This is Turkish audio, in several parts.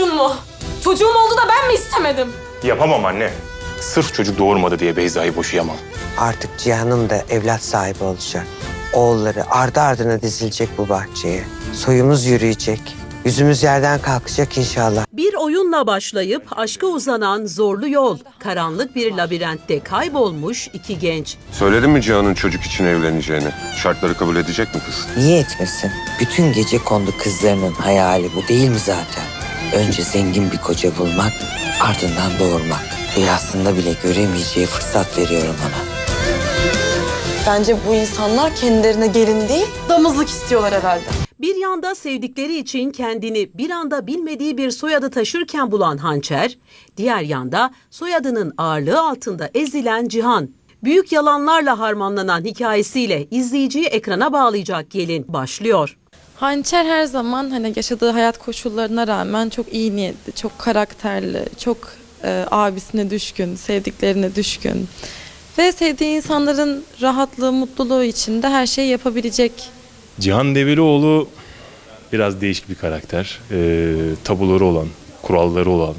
suçum mu? Çocuğum oldu da ben mi istemedim? Yapamam anne. Sırf çocuk doğurmadı diye Beyza'yı boşayamam. Artık Cihan'ın da evlat sahibi olacak. Oğulları ardı ardına dizilecek bu bahçeye. Soyumuz yürüyecek. Yüzümüz yerden kalkacak inşallah. Bir oyunla başlayıp aşka uzanan zorlu yol. Karanlık bir labirentte kaybolmuş iki genç. Söyledin mi Cihan'ın çocuk için evleneceğini? Şartları kabul edecek mi kız? Niye etmesin? Bütün gece kondu kızlarının hayali bu değil mi zaten? Önce zengin bir koca bulmak, ardından doğurmak. Rüyasında bile göremeyeceği fırsat veriyorum ona. Bence bu insanlar kendilerine gelin değil, damızlık istiyorlar herhalde. Bir yanda sevdikleri için kendini bir anda bilmediği bir soyadı taşırken bulan Hançer, diğer yanda soyadının ağırlığı altında ezilen Cihan. Büyük yalanlarla harmanlanan hikayesiyle izleyiciyi ekrana bağlayacak gelin başlıyor. Hançer her zaman hani yaşadığı hayat koşullarına rağmen çok iyi niyetli, çok karakterli, çok e, abisine düşkün, sevdiklerine düşkün. Ve sevdiği insanların rahatlığı, mutluluğu içinde her şeyi yapabilecek Cihan Develioğlu biraz değişik bir karakter. Ee, tabuları olan, kuralları olan,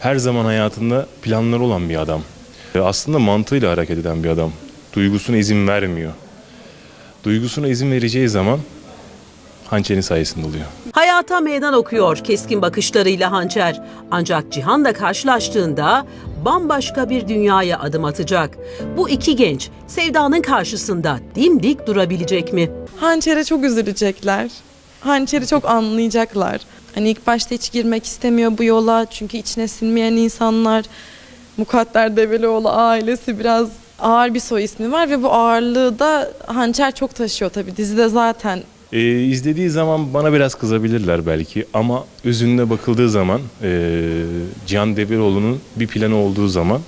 her zaman hayatında planları olan bir adam. Ee, aslında mantığıyla hareket eden bir adam. Duygusuna izin vermiyor. Duygusuna izin vereceği zaman hançerin sayesinde oluyor. Hayata meydan okuyor keskin bakışlarıyla Hançer. Ancak Cihan'la karşılaştığında bambaşka bir dünyaya adım atacak. Bu iki genç sevdanın karşısında dimdik durabilecek mi? Hançer'e çok üzülecekler. Hançer'i çok anlayacaklar. Hani ilk başta hiç girmek istemiyor bu yola çünkü içine sinmeyen insanlar. Mukadder Develioğlu ailesi biraz ağır bir soy ismi var ve bu ağırlığı da Hançer çok taşıyor tabii. Dizide zaten Ee, izlediği zaman bana biraz kızabilirler belki ama özünde bakıldığı zaman ee, Cihan Develioğlu'nun bir planı olduğu zaman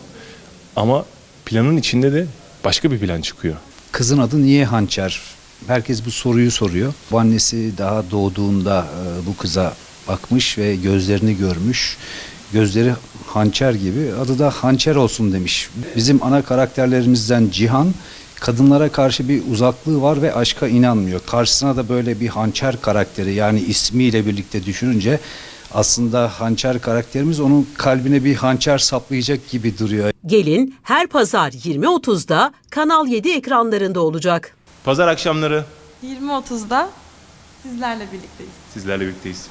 ama planın içinde de başka bir plan çıkıyor. Kızın adı niye Hançer? Herkes bu soruyu soruyor. Bu annesi daha doğduğunda e, bu kıza bakmış ve gözlerini görmüş. Gözleri hançer gibi adı da hançer olsun demiş. Bizim ana karakterlerimizden Cihan kadınlara karşı bir uzaklığı var ve aşka inanmıyor. Karşısına da böyle bir hançer karakteri yani ismiyle birlikte düşününce aslında hançer karakterimiz onun kalbine bir hançer saplayacak gibi duruyor. Gelin her pazar 20.30'da Kanal 7 ekranlarında olacak. Pazar akşamları 20.30'da sizlerle birlikteyiz. sizlerle birlikteyiz.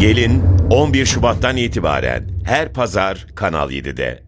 Gelin 11 Şubat'tan itibaren her pazar Kanal 7'de.